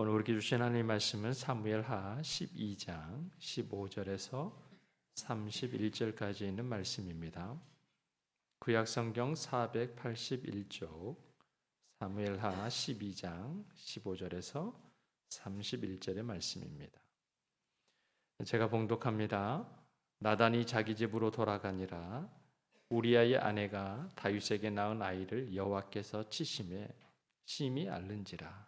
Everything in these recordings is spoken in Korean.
오늘 우리에게 주신 하나님 말씀은 사무엘하 12장 15절에서 31절까지 있는 말씀입니다. 구약 성경 481쪽 사무엘하 12장 15절에서 31절의 말씀입니다. 제가 봉독합니다. 나단이 자기 집으로 돌아가니라 우리아의 아내가 다윗에게 낳은 아이를 여호와께서 치심에 심히 앓는지라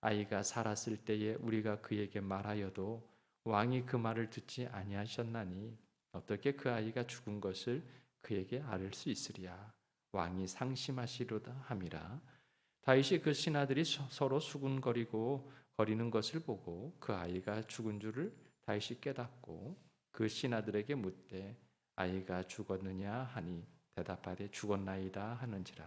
아이가 살았을 때에 우리가 그에게 말하여도 왕이 그 말을 듣지 아니하셨나니 어떻게 그 아이가 죽은 것을 그에게 아를 수 있으리야? 왕이 상심하시로다 함이라. 다윗이 그 신하들이 서로 수군거리고 거리는 것을 보고 그 아이가 죽은 줄을 다윗이 깨닫고 그 신하들에게 묻되 아이가 죽었느냐 하니 대답하되 죽었나이다 하는지라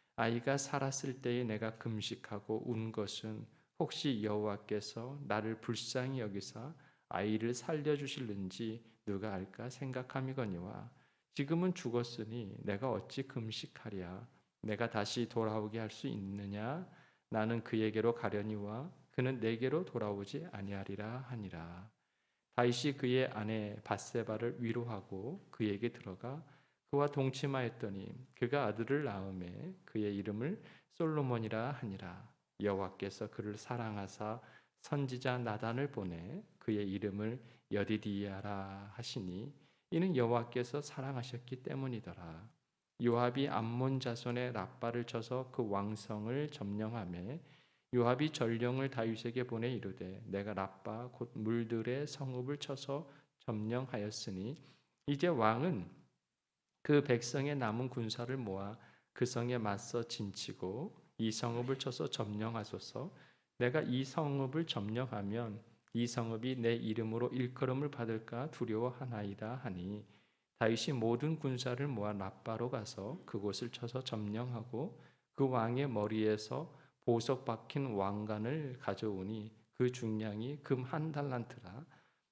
아이가 살았을 때에 내가 금식하고 운 것은 혹시 여호와께서 나를 불쌍히 여기사 아이를 살려 주실는지 누가 알까 생각함이거니와 지금은 죽었으니 내가 어찌 금식하랴? 내가 다시 돌아오게 할 수 있느냐? 나는 그에게로 가려니와 그는 내게로 돌아오지 아니하리라 하니라. 다윗이 그의 아내 바세바를 위로하고 그에게 들어가 그와 동침하였더니 그가 아들을 낳음에 그의 이름을 솔로몬이라 하니라. 여호와께서 그를 사랑하사 선지자 나단을 보내 그의 이름을 여디디아라 하시니 이는 여호와께서 사랑하셨기 때문이더라. 요압이 암몬 자손의 라빠를 쳐서 그 왕성을 점령하며 요압이 전령을 다윗에게 보내 이르되 내가 라빠 곧 물들의 성읍을 쳐서 점령하였으니 이제 왕은 그 백성의 남은 군사를 모아 그 성에 맞서 진치고 이 성읍을 쳐서 점령하소서. 내가 이 성읍을 점령하면 이 성읍이 내 이름으로 일컬음을 받을까 두려워하나이다 하니 다윗이 모든 군사를 모아 라빠로 가서 그곳을 쳐서 점령하고 그 왕의 머리에서 보석 박힌 왕관을 가져오니 그 중량이 금 한 달란트라.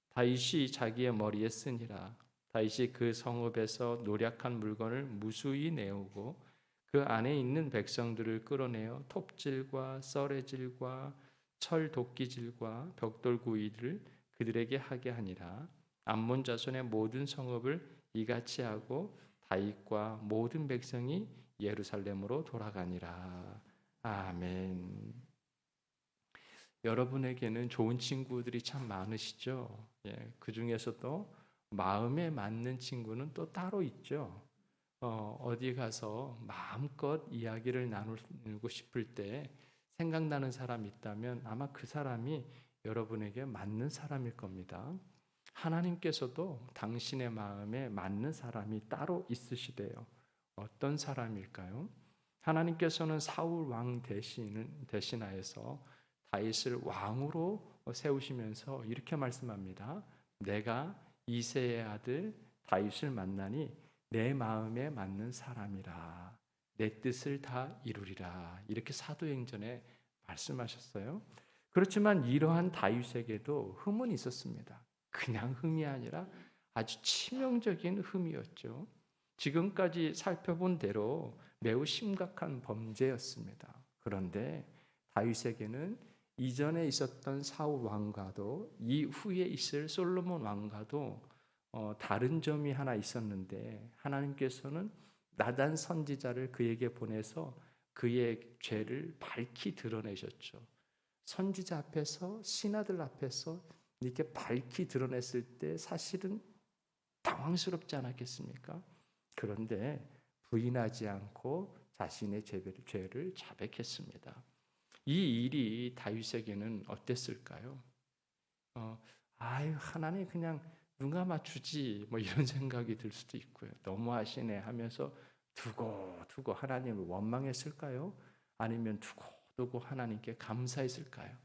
다윗이 자기의 머리에 쓰니라 다윗이 그 성읍에서 노략한 물건을 무수히 내오고 그 안에 있는 백성들을 끌어내어 톱질과 썰의질과 철 도끼질과 벽돌 구이를 그들에게 하게 하니라 암몬 자손의 모든 성읍을 이같이 하고 다윗과 모든 백성이 예루살렘으로 돌아가니라 아멘. 여러분에게는 좋은 친구들이 참 많으시죠? 예, 그 중에서도 마음에 맞는 친구는 또 따로 있죠. 어, 어디 가서 마음껏 이야기를 나누고 싶을 때 생각나는 사람이 있다면 아마 그 사람이 여러분에게 맞는 사람일 겁니다. 하나님께서도 당신의 마음에 맞는 사람이 따로 있으시대요. 어떤 사람일까요? 하나님께서는 사울 왕 대신은 대신하여서 다윗을 왕으로 세우시면서 이렇게 말씀합니다. 내가 이세의 아들 다윗을 만나니 내 마음에 맞는 사람이라 내 뜻을 다 이루리라 이렇게 사도행전에 말씀하셨어요. 그렇지만 이러한 다윗에게도 흠은 있었습니다. 그냥 흠이 아니라 아주 치명적인 흠이었죠. 지금까지 살펴본 대로 매우 심각한 범죄였습니다. 그런데 다윗에게는 이전에 있었던 사울 왕과도 이후에 있을 솔로몬 왕과도 어, 다른 점이 하나 있었는데 하나님께서는 나단 선지자를 그에게 보내서 그의 죄를 밝히 드러내셨죠. 선지자 앞에서 신하들 앞에서 이렇게 밝히 드러냈을 때 사실은 당황스럽지 않았겠습니까? 그런데 부인하지 않고 자신의 죄를, 자백했습니다. 이 일이 다윗에게는 어땠을까요? 어, 아유 하나님 그냥 누가 맞추지 뭐 이런 생각이 들 수도 있고요. 너무하시네 하면서 두고 두고 하나님을 원망했을까요? 아니면 두고 두고 하나님께 감사했을까요?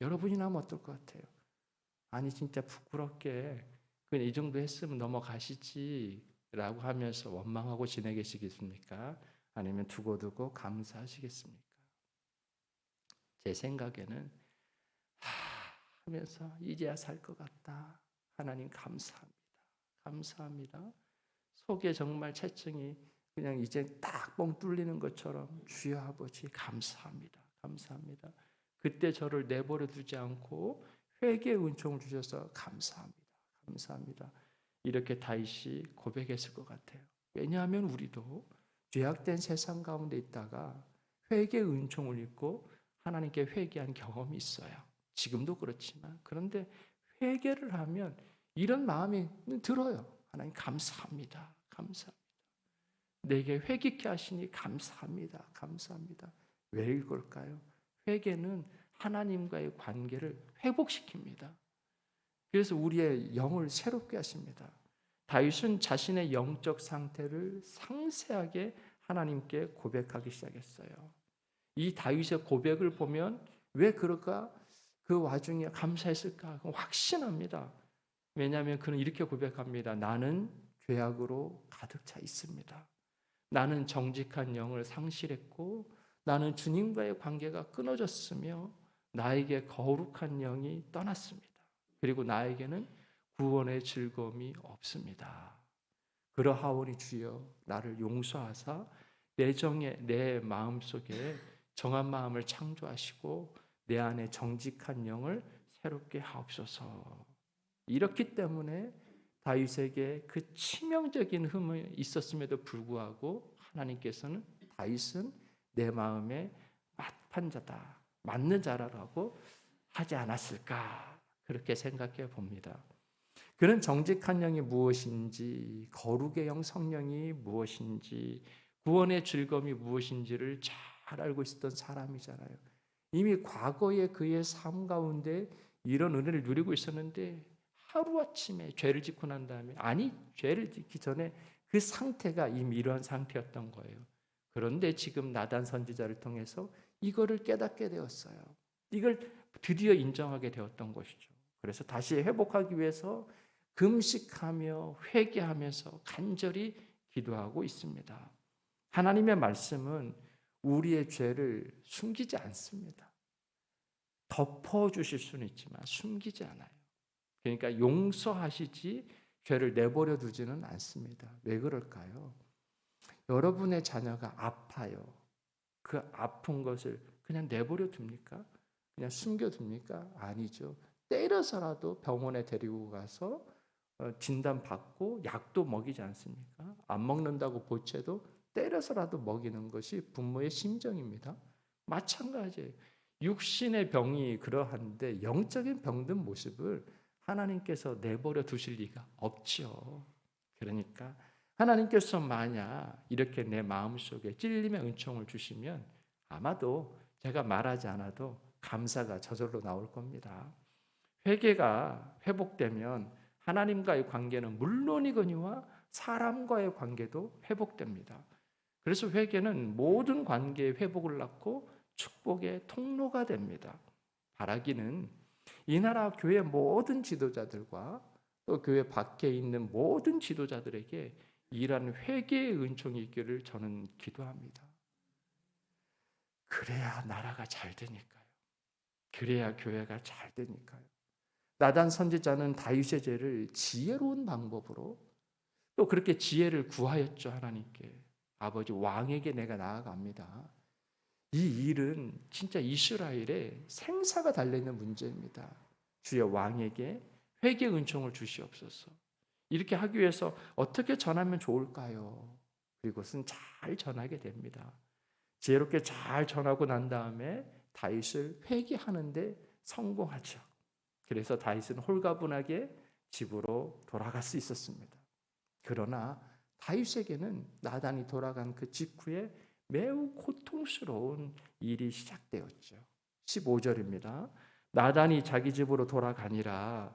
여러분이라면 어떨 것 같아요? 아니 진짜 부끄럽게 그냥 이 정도 했으면 넘어가시지라고 하면서 원망하고 지내계시겠습니까? 아니면 두고두고 감사하시겠습니까? 제 생각에는 하, 하면서 이제야 살 것 같다. 하나님 감사합니다. 감사합니다. 속에 정말 채증이 그냥 이제 딱 뻥 뚫리는 것처럼 주여 아버지 감사합니다. 감사합니다. 그때 저를 내버려 두지 않고 회개의 은총을 주셔서 감사합니다. 감사합니다. 이렇게 다윗이 고백했을 것 같아요. 왜냐하면 우리도 죄악된 세상 가운데 있다가 회개의 은총을 입고 하나님께 회개한 경험이 있어요. 지금도 그렇지만 그런데 회개를 하면 이런 마음이 들어요. 하나님 감사합니다. 감사합니다. 내게 회개케 하시니 감사합니다. 감사합니다. 왜 이걸까요? 회개는 하나님과의 관계를 회복시킵니다. 그래서 우리의 영을 새롭게 하십니다. 다윗은 자신의 영적 상태를 상세하게 하나님께 고백하기 시작했어요. 이 다윗의 고백을 보면 왜 그럴까? 그 와중에 감사했을까? 확신합니다. 왜냐하면 그는 이렇게 고백합니다. 나는 죄악으로 가득 차 있습니다. 나는 정직한 영을 상실했고 나는 주님과의 관계가 끊어졌으며 나에게 거룩한 영이 떠났습니다. 그리고 나에게는 구원의 즐거움이 없습니다. 그러하오니 주여 나를 용서하사 내 정에 내 마음 속에 정한 마음을 창조하시고 내 안에 정직한 영을 새롭게 하옵소서. 이렇기 때문에 다윗에게 그 치명적인 흠이 있었음에도 불구하고 하나님께서는 다윗은 내 마음에 맞판 자다, 맞는 자라고 하지 않았을까 그렇게 생각해 봅니다. 그는 정직한 영이 무엇인지, 거룩의 영 성령이 무엇인지, 구원의 즐거움이 무엇인지를 잘 알고 있었던 사람이잖아요. 이미 과거의 그의 삶 가운데 이런 은혜를 누리고 있었는데 하루아침에 죄를 짓고 난 다음에 아니 죄를 짓기 전에 그 상태가 이미 이러한 상태였던 거예요. 그런데 지금 나단 선지자를 통해서 이거를 깨닫게 되었어요. 이걸 드디어 인정하게 되었던 것이죠. 그래서 다시 회복하기 위해서 금식하며 회개하면서 간절히 기도하고 있습니다. 하나님의 말씀은 우리의 죄를 숨기지 않습니다. 덮어 주실 수는 있지만 숨기지 않아요. 그러니까 용서하시지 죄를 내버려 두지는 않습니다. 왜 그럴까요? 여러분의 자녀가 아파요. 그 아픈 것을 그냥 내버려 둡니까? 그냥 숨겨 둡니까? 아니죠. 때려서라도 병원에 데리고 가서 어, 진단 받고 약도 먹이지 않습니까? 안 먹는다고 보채도 때려서라도 먹이는 것이 부모의 심정입니다. 마찬가지예요. 육신의 병이 그러한데 영적인 병든 모습을 하나님께서 내버려 두실 리가 없지요. 그러니까 하나님께서 만약 이렇게 내 마음속에 찔림의 은총을 주시면 아마도 제가 말하지 않아도 감사가 저절로 나올 겁니다. 회개가 회복되면 하나님과의 관계는 물론이거니와 사람과의 관계도 회복됩니다. 그래서 회개는 모든 관계의 회복을 낳고 축복의 통로가 됩니다. 바라기는 이 나라 교회 모든 지도자들과 또 교회 밖에 있는 모든 지도자들에게 이러한 회개의 은총이 있기를 저는 기도합니다. 그래야 나라가 잘 되니까요. 그래야 교회가 잘 되니까요. 나단 선지자는 다윗의 죄를 지혜로운 방법으로 또 그렇게 지혜를 구하였죠 하나님께 아버지 왕에게 내가 나아갑니다. 이 일은 진짜 이스라엘의 생사가 달려 있는 문제입니다. 주여 왕에게 회개 은총을 주시옵소서. 이렇게 하기 위해서 어떻게 전하면 좋을까요? 그것은 잘 전하게 됩니다. 지혜롭게 잘 전하고 난 다음에 다윗을 회개하는데 성공하죠. 그래서 다윗은 홀가분하게 집으로 돌아갈 수 있었습니다. 그러나 다윗에게는 나단이 돌아간 그 직후에 매우 고통스러운 일이 시작되었죠. 15절입니다. 나단이 자기 집으로 돌아가니라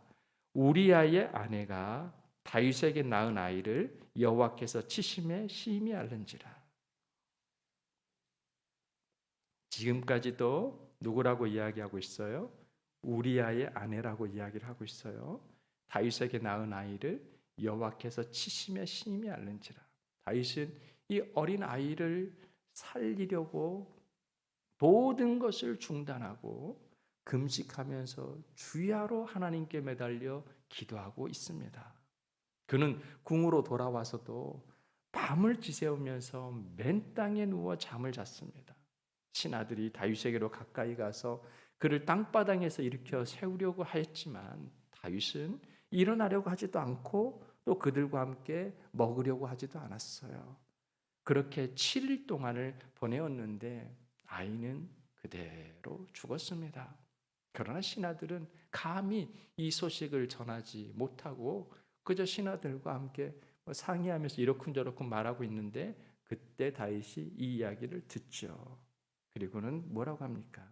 우리아의 아내가 다윗에게 낳은 아이를 여호와께서 치심에 심히 알는지라. 지금까지도 누구라고 이야기하고 있어요? 우리아의 아내라고 이야기를 하고 있어요. 다윗에게 낳은 아이를 여호와께서 치심에 심히 알는지라. 다윗은 이 어린 아이를 살리려고 모든 것을 중단하고 금식하면서 주야로 하나님께 매달려 기도하고 있습니다. 그는 궁으로 돌아와서도 밤을 지새우면서 맨 땅에 누워 잠을 잤습니다. 신하들이 다윗에게로 가까이 가서 그를 땅바닥에서 일으켜 세우려고 하였지만 다윗은 일어나려고 하지도 않고 또 그들과 함께 먹으려고 하지도 않았어요. 그렇게 7일 동안을 보내었는데 아이는 그대로 죽었습니다. 그러나 신하들은 감히 이 소식을 전하지 못하고 그저 신하들과 함께 뭐 상의하면서 이러쿵저러쿵 말하고 있는데 그때 다윗이 이 이야기를 듣죠. 그리고는 뭐라고 합니까?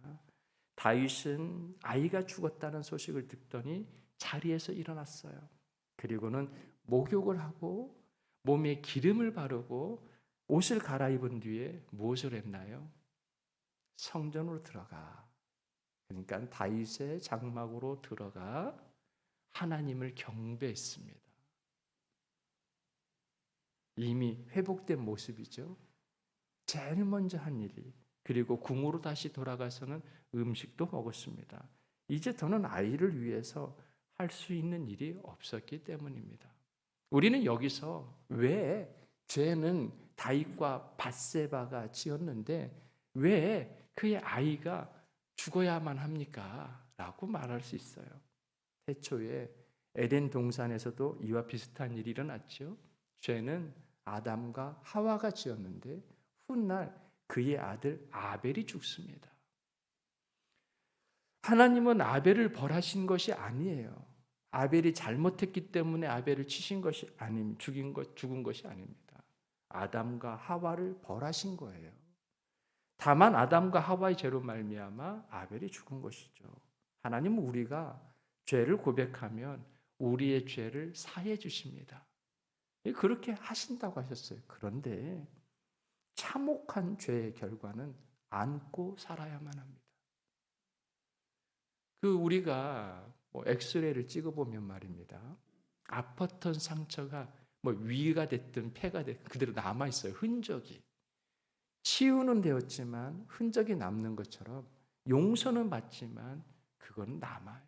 다윗은 아이가 죽었다는 소식을 듣더니 자리에서 일어났어요. 그리고는 목욕을 하고 몸에 기름을 바르고 옷을 갈아입은 뒤에 무엇을 했나요? 성전으로 들어가. 그러니까 다윗의 장막으로 들어가 하나님을 경배했습니다. 이미 회복된 모습이죠. 제일 먼저 한 일이 그리고 궁으로 다시 돌아가서는 음식도 먹었습니다. 이제 더는 아이를 위해서 할 수 있는 일이 없었기 때문입니다. 우리는 여기서 왜 죄는 다윗과 바세바가 지었는데 왜 그의 아이가 죽어야만 합니까? 라고 말할 수 있어요. 태초에 에덴 동산에서도 이와 비슷한 일이 일어났죠. 죄는 아담과 하와가 지었는데 훗날 그의 아들 아벨이 죽습니다. 하나님은 아벨을 벌하신 것이 아니에요. 아벨이 잘못했기 때문에 아벨을 치신 것이 아님 죽인 것 죽은 것이 아닙니다. 아담과 하와를 벌하신 거예요. 다만 아담과 하와의 죄로 말미암아 아벨이 죽은 것이죠. 하나님은 우리가 죄를 고백하면 우리의 죄를 사해 주십니다. 그렇게 하신다고 하셨어요. 그런데 참혹한 죄의 결과는 안고 살아야만 합니다. 그 우리가 뭐 엑스레이를 찍어보면 말입니다. 아팠던 상처가 뭐 위가 됐든 폐가 됐든 그대로 남아 있어요. 흔적이 치유는 되었지만 흔적이 남는 것처럼 용서는 받지만 그건 남아요.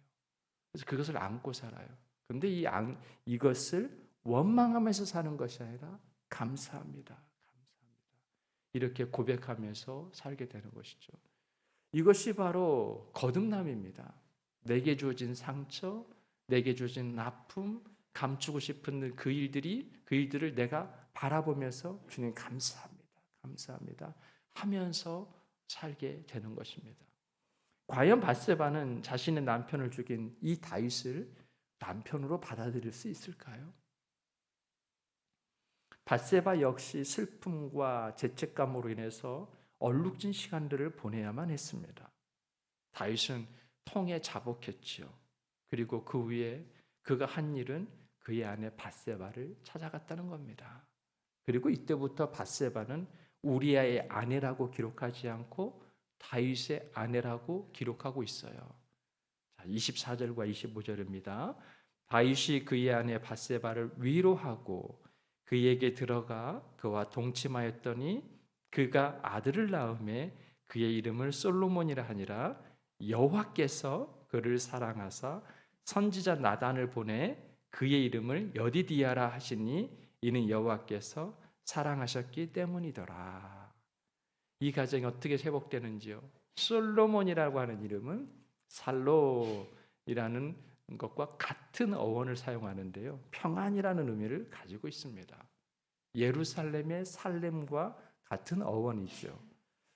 그래서 그것을 안고 살아요. 그런데 이 안, 이것을 원망하면서 사는 것이 아니라 감사합니다. 감사합니다. 이렇게 고백하면서 살게 되는 것이죠. 이것이 바로 거듭남입니다. 내게 주어진 상처, 내게 주어진 아픔, 감추고 싶은 그 일들이 그 일들을 내가 바라보면서 주님 감사합니다. 감사합니다. 하면서 살게 되는 것입니다. 과연 바세바는 자신의 남편을 죽인 이 다윗을 남편으로 받아들일 수 있을까요? 바세바 역시 슬픔과 죄책감으로 인해서 얼룩진 시간들을 보내야만 했습니다. 다윗은 통에 자복했지요. 그리고 그 위에 그가 한 일은 그의 아내 바세바를 찾아갔다는 겁니다. 그리고 이때부터 바세바는 우리아의 아내라고 기록하지 않고 다윗의 아내라고 기록하고 있어요. 자, 24절과 25절입니다. 다윗이 그의 아내 바세바를 위로하고 그에게 들어가 그와 동침하였더니 그가 아들을 낳음에 그의 이름을 솔로몬이라 하니라 여호와께서 그를 사랑하사 선지자 나단을 보내 그의 이름을 여디디아라 하시니 이는 여호와께서 사랑하셨기 때문이더라. 이 가정이 어떻게 회복되는지요? 솔로몬이라고 하는 이름은 살로이라는 것과 같은 어원을 사용하는데요. 평안이라는 의미를 가지고 있습니다. 예루살렘의 살렘과 같은 어원이죠.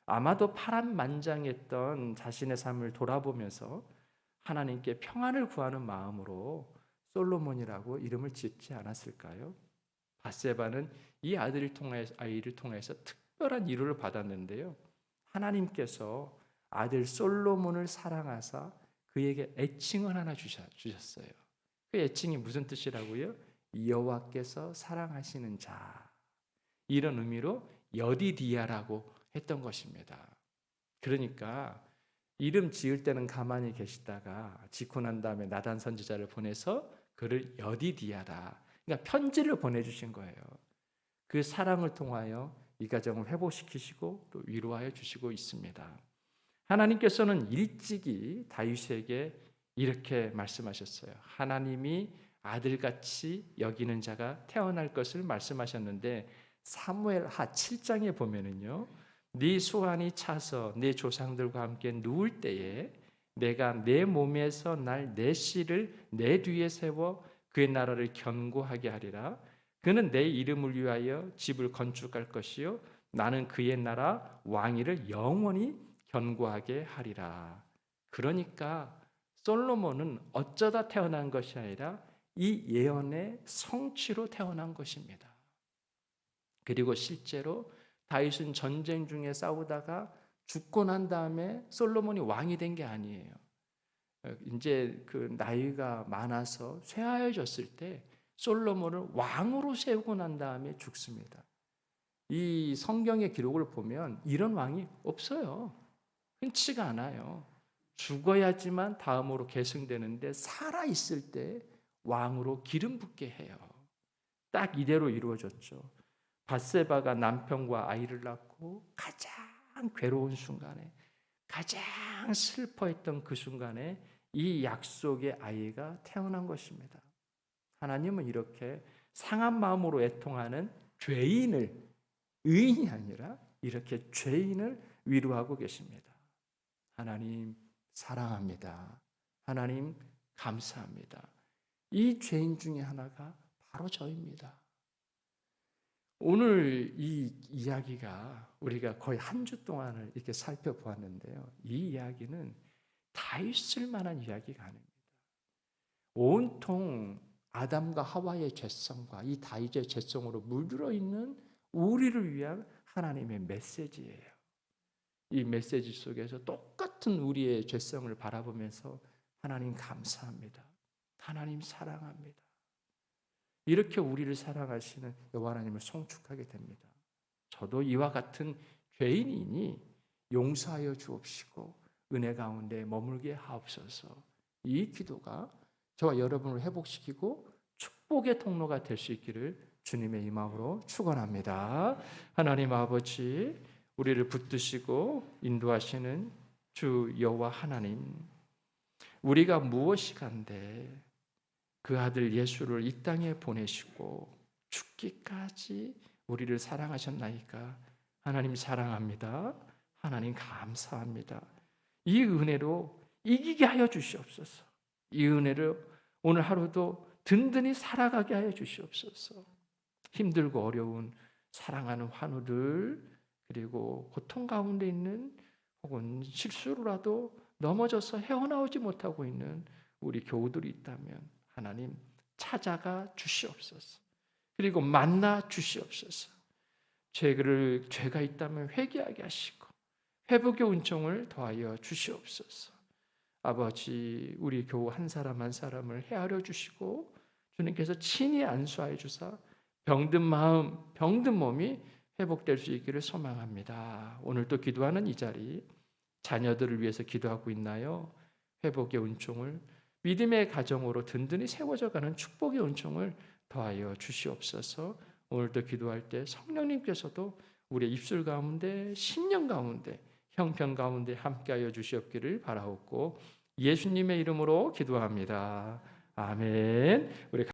아마도 파란만장했던 자신의 삶을 돌아보면서 하나님께 평안을 구하는 마음으로 솔로몬이라고 이름을 짓지 않았을까요? 바세바는 이 아들을 통해 아이를 통해서 특별한 이루를 받았는데요. 하나님께서 아들 솔로몬을 사랑하사 그에게 애칭을 하나 주셨, 주셨어요. 그 애칭이 무슨 뜻이라고요? 여호와께서 사랑하시는 자. 이런 의미로 여디디아라고 했던 것입니다. 그러니까 이름 지을 때는 가만히 계시다가 짓고 난 다음에 나단 선지자를 보내서 그를 여디디아라. 그러니까 편지를 보내주신 거예요. 그 사랑을 통하여 이 가정을 회복시키시고 또 위로하여 주시고 있습니다. 하나님께서는 일찍이 다윗에게 이렇게 말씀하셨어요. 하나님이 아들같이 여기는 자가 태어날 것을 말씀하셨는데 사무엘 하 7장에 보면은요. 네 수완이 차서 네 조상들과 함께 누울 때에 내가 내 몸에서 날 내 씨를 내 뒤에 세워 그의 나라를 견고하게 하리라. 그는 내 이름을 위하여 집을 건축할 것이요 나는 그의 나라 왕위를 영원히 견고하게 하리라. 그러니까 솔로몬은 어쩌다 태어난 것이 아니라 이 예언의 성취로 태어난 것입니다. 그리고 실제로 다윗은 전쟁 중에 싸우다가 죽고 난 다음에 솔로몬이 왕이 된 게 아니에요. 이제 그 나이가 많아서 쇠하여졌을 때 솔로몬을 왕으로 세우고 난 다음에 죽습니다. 이 성경의 기록을 보면 이런 왕이 없어요. 흔치가 않아요. 죽어야지만 다음으로 계승되는데 살아 있을 때 왕으로 기름 붓게 해요. 딱 이대로 이루어졌죠. 바세바가 남편과 아이를 낳고 가장 괴로운 순간에 가장 슬퍼했던 그 순간에 이 약속의 아이가 태어난 것입니다. 하나님은 이렇게 상한 마음으로 애통하는 죄인을 의인이 아니라 이렇게 죄인을 위로하고 계십니다. 하나님 사랑합니다. 하나님 감사합니다. 이 죄인 중에 하나가 바로 저입니다. 오늘 이 이야기가 우리가 거의 한 주 동안을 이렇게 살펴보았는데요. 이 이야기는 다 있을 만한 이야기가 아닙니다. 온통 아담과 하와의 죄성과 이 다윗의 죄성으로 물들어 있는 우리를 위한 하나님의 메시지예요. 이 메시지 속에서 똑같은 우리의 죄성을 바라보면서 하나님 감사합니다. 하나님 사랑합니다. 이렇게 우리를 사랑하시는 여호와 하나님을 송축하게 됩니다. 저도 이와 같은 죄인이니 용서하여 주옵시고 은혜 가운데 머물게 하옵소서. 이 기도가 저와 여러분을 회복시키고 축복의 통로가 될 수 있기를 주님의 이마음으로 축원합니다. 하나님 아버지 우리를 붙드시고 인도하시는 주 여호와 하나님 우리가 무엇이 간데 그 아들 예수를 이 땅에 보내시고 죽기까지 우리를 사랑하셨나이까 하나님 사랑합니다. 하나님 감사합니다. 이 은혜로 이기게 하여 주시옵소서. 이 은혜를 오늘 하루도 든든히 살아가게 하여 주시옵소서. 힘들고 어려운 사랑하는 환우들 그리고 고통 가운데 있는 혹은 실수로라도 넘어져서 헤어나오지 못하고 있는 우리 교우들이 있다면 하나님 찾아가 주시옵소서. 그리고 만나 주시옵소서. 죄를 죄가 있다면 회개하게 하시고 회복의 은총을 더하여 주시옵소서. 아버지 우리 교우 한 사람 한 사람을 헤아려 주시고 주님께서 친히 안수하여 주사 병든 마음, 병든 몸이 회복될 수 있기를 소망합니다. 오늘 또 기도하는 이 자리 자녀들을 위해서 기도하고 있나요? 회복의 은총을 믿음의 가정으로 든든히 세워져 가는 축복의 은총을 더하여 주시옵소서. 오늘도 기도할 때 성령님께서도 우리의 입술 가운데 심령 가운데 형편 가운데 함께하여 주시옵기를 바라옵고 예수님의 이름으로 기도합니다. 아멘. 우리